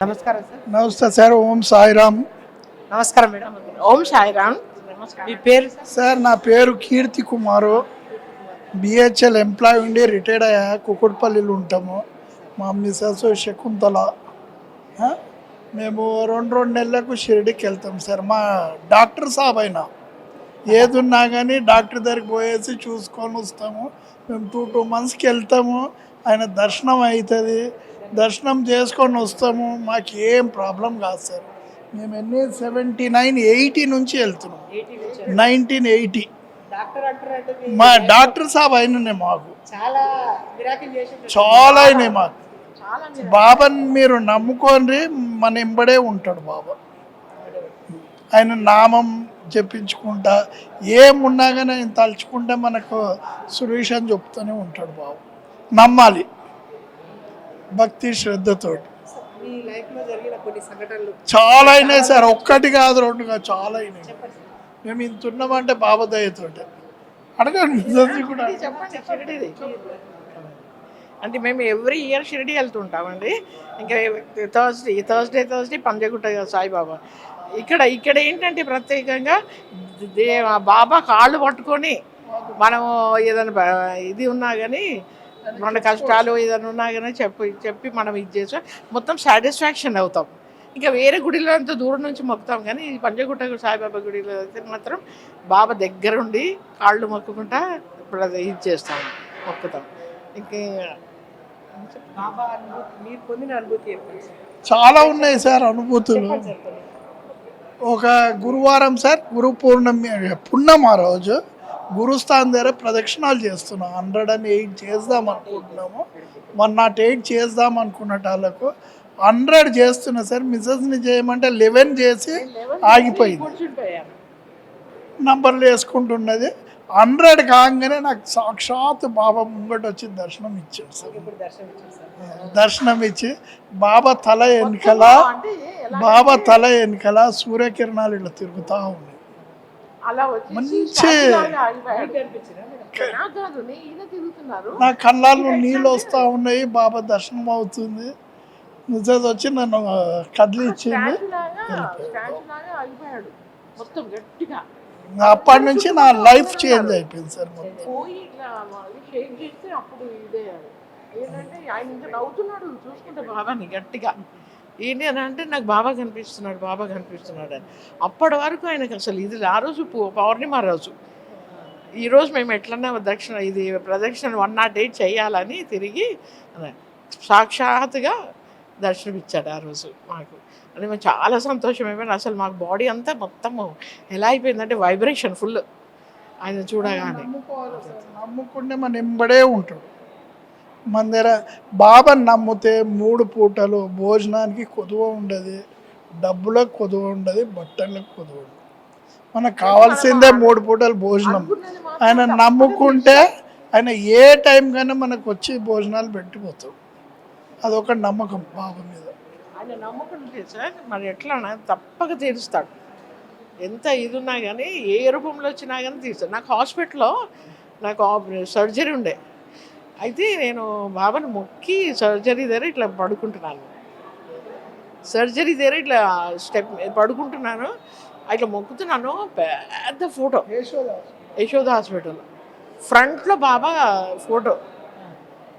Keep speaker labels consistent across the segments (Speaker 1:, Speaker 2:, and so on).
Speaker 1: నమస్కారం సార్
Speaker 2: నమస్తే సార్. ఓం సాయిరామ్.
Speaker 1: నమస్కారం మేడం. ఓం సాయిరామ్. మీ పేరు సార్
Speaker 2: నా పేరు కీర్తి కుమారు. బిహెచ్ఎల్ ఎంప్లాయ్ ఉండి రిటైర్డ్ అయ్యా. కుకుట్పల్లిలో ఉంటాము. మా మిసెస్ శకుంతల? మేము రెండు రెండు నెలలకు షిరిడికి వెళ్తాం సార్. మా డాక్టర్ సాబ్ అయినా. ఏది ఉన్నా కానీ డాక్టర్ దగ్గరికి పోయేసి చూసుకొని వస్తాము. మేము టూ టూ మంత్స్కి వెళ్తాము. ఆయన దర్శనం అవుతుంది. దర్శనం చేసుకొని వస్తాము మాకు ఏం ప్రాబ్లం కాదు సార్. మేము ఎన్ని? సెవెంటీ నైన్ ఎయిటీ నుంచి వెళ్తున్నాం. Nineteen eighty. మా డాక్టర్ సాబ్ అయిననే మాకు.
Speaker 1: చాలా
Speaker 2: అయినాయి మాకు. బాబాని మీరు నమ్ముకోండి మన ఎంబడే ఉంటాడు బాబా. ఆయన నామం చెప్పించుకుంటా ఏమున్నా కానీ ఆయన తలుచుకుంటే మనకు సొల్యూషన్ చెప్తూనే ఉంటాడు బాబు. నమ్మాలి. భక్తి శ్రద్ధతోటి. చాలా అయినాయి సార్ ఒక్కటి కాదు రెండు కాదు చాలా అయినాయి మేము ఇంత ఉన్నామంటే బాబా దయతోటి అడగండి కూడా.
Speaker 1: అంటే మేము ఎవ్రీ ఇయర్ షిరిడి వెళ్తుంటామండి. ఇంకా Thursday Thursday Thursday Panjagutta Saibaba. ఇక్కడ ఇక్కడ ఏంటంటే ప్రత్యేకంగా బాబా కాళ్ళు పట్టుకొని మనము ఏదైనా ఇది ఉన్నా కానీ మన కష్టాలు ఏదైనా ఉన్నా కానీ చెప్పి చెప్పి మనం ఇది చేసాం మొత్తం సాటిస్ఫాక్షన్ అవుతాం. ఇంకా వేరే గుడిలో అంత దూరం నుంచి మొక్కుతాం కానీ ఈ పంజగుట్ట సాయిబాబా గుడిలో అయితే మాత్రం బాబా దగ్గరుండి కాళ్ళు మొక్కుకుంటా ఇప్పుడు అది ఇది చేస్తాం మొక్కుతాం. ఇంకే బాబా అనుభూతి మీరు పొందిన అనుభూతి ఏంటి
Speaker 2: చాలా ఉన్నాయి సార్ అనుభూతులు. ఒక గురువారం సార్ గురు పూర్ణమి ఆ రోజు గురుస్థాన్ దగ్గర ప్రదక్షిణాలు చేస్తున్నాం. హండ్రెడ్ అండ్ ఎయిట్ చేద్దాం అనుకుంటున్నాము. వన్ నాట్ ఎయిట్ చేద్దాం అనుకున్నట్టు వాళ్ళకు. హండ్రెడ్ చేస్తున్నా సార్ మిస్సెస్ని చేయమంటే లెవెన్ చేసి ఆగిపోయింది. నంబర్లు వేసుకుంటున్నది. హండ్రెడ్ కాగానే నాకు సాక్షాత్ బాబా ముంగట వచ్చి దర్శనం ఇచ్చాడు సార్.
Speaker 1: దర్శనం
Speaker 2: ఇచ్చి బాబా తల వెనుకల బాబా తల వెనుకల సూర్యకిరణాలు ఇట్లా తిరుగుతూ ఉన్నాయి.
Speaker 1: అలా వచ్చి నే-
Speaker 2: కళ్ళల్లో నీళ్ళు వస్తూ ఉన్నాయి బాబా దర్శనం అవుతుంది. నిజం వచ్చి నన్ను కదిలిచ్చింది అప్పటి నుంచి నా లైఫ్ చేంజ్ అయిపోయింది సార్ మొత్తం.
Speaker 1: ఏంటంటే ఆయన ఇంకా నవ్వుతున్నాడు చూసుకుంటే బాబాని గట్టిగా. ఏంటి అని అంటే నాకు బాబా కనిపిస్తున్నాడు బాబా కనిపిస్తున్నాడు అని. అప్పటి వరకు ఆయనకు అసలు ఇది ఆ రోజు పౌర్ణిమ రోజు. ఈరోజు మేము ఎట్లన్నా దక్షిణ ఇది ప్రదక్షిణ వన్ నాట్ ఎయిట్ చేయాలని తిరిగి సాక్షాత్గా దర్శనమిచ్చాడు ఆ రోజు మాకు. అది మేము చాలా సంతోషం అయిపోయింది అసలు మాకు బాడీ అంతా మొత్తము ఎలా అయిపోయిందంటే వైబ్రేషన్ ఫుల్ ఆయన చూడగానే.
Speaker 2: నమ్ముకుంటే మన ఎంబడే ఉంటాడు. మన దగ్గర బాబాని నమ్మితే మూడు పూటలు భోజనానికి కొదువ ఉండదు. డబ్బులకు కొదువ ఉండదు బట్టలకు కొదువ ఉండదు. మనకు కావాల్సిందే మూడు పూటలు భోజనం. ఆయన నమ్ముకుంటే ఆయన ఏ టైం కన్నా మనకు వచ్చి భోజనాలు పెట్టిపోతాం అదొక నమ్మకం బాబా మీద.
Speaker 1: ఆయన నమ్ముకుంటే సార్ మరి ఎట్లా తప్పక తీరుస్తాడు. ఎంత ఇది ఉన్నా కానీ ఏ రూపంలో వచ్చినా కానీ తీరుస్తాడు. నాకు హాస్పిటల్లో నాకు సర్జరీ ఉండే. అయితే నేను బాబాని మొక్కి సర్జరీ దగ్గర ఇట్లా పడుకుంటున్నాను. సర్జరీ దగ్గర ఇట్లా స్టెప్ పడుకుంటున్నాను. ఇట్లా మొక్కుతున్నాను. పెద్ద ఫోటో యశోద హాస్పిటల్. ఫ్రంట్లో బాబా ఫోటో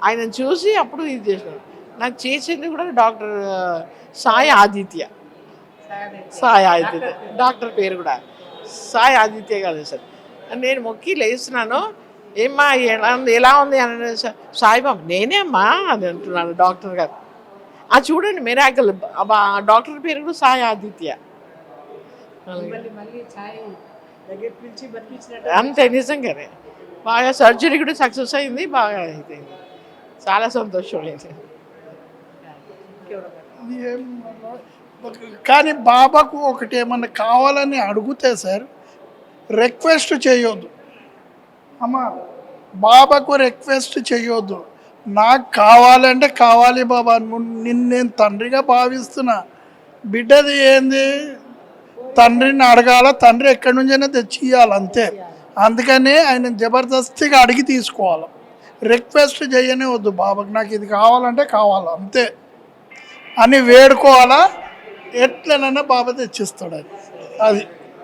Speaker 1: ఆయన చూసి అప్పుడు ఇది చేసినాడు నాకు చేసింది కూడా డాక్టర్ సాయి ఆదిత్య. సాయి ఆదిత్య. డాక్టర్ పేరు కూడా. సాయి ఆదిత్య కాదు సార్. నేను మొక్కి లేస్తున్నాను. ఏమ్మా ఎలా ఉంది ఎలా ఉంది అని సాయిబాబా నేనే అమ్మా అని అంటున్నాను డాక్టర్ గారు. ఆ చూడండి మిరాకల్ డాక్టర్ పేరు కూడా సాయి ఆదిత్య. అంతే నిజంగానే. బాగా సర్జరీ కూడా సక్సెస్ అయింది బాగా అయింది. చాలా సంతోషం అయింది
Speaker 2: ఏం కానీ బాబాకు ఒకటి ఏమన్నా కావాలని అడిగితే సార్ రిక్వెస్ట్ చేయొద్దు. అమ్మ బాబాకు రిక్వెస్ట్ చేయొద్దు. నాకు కావాలంటే కావాలి బాబా. నిన్ను నేను తండ్రిగా భావిస్తున్నా. బిడ్డది ఏంది? తండ్రిని అడగాల తండ్రి ఎక్కడి నుంచైనా తెచ్చియాలి అంతే. అందుకని ఆయన జబర్దస్తిగా అడిగి తీసుకోవాలి. రిక్వెస్ట్ చేయనే వద్దు బాబాకి. నాకు ఇది కావాలంటే కావాలి అంతే. అని వేడుకోవాలా? ఎట్లనైనా బాబా తెచ్చిస్తాడు అది. అది.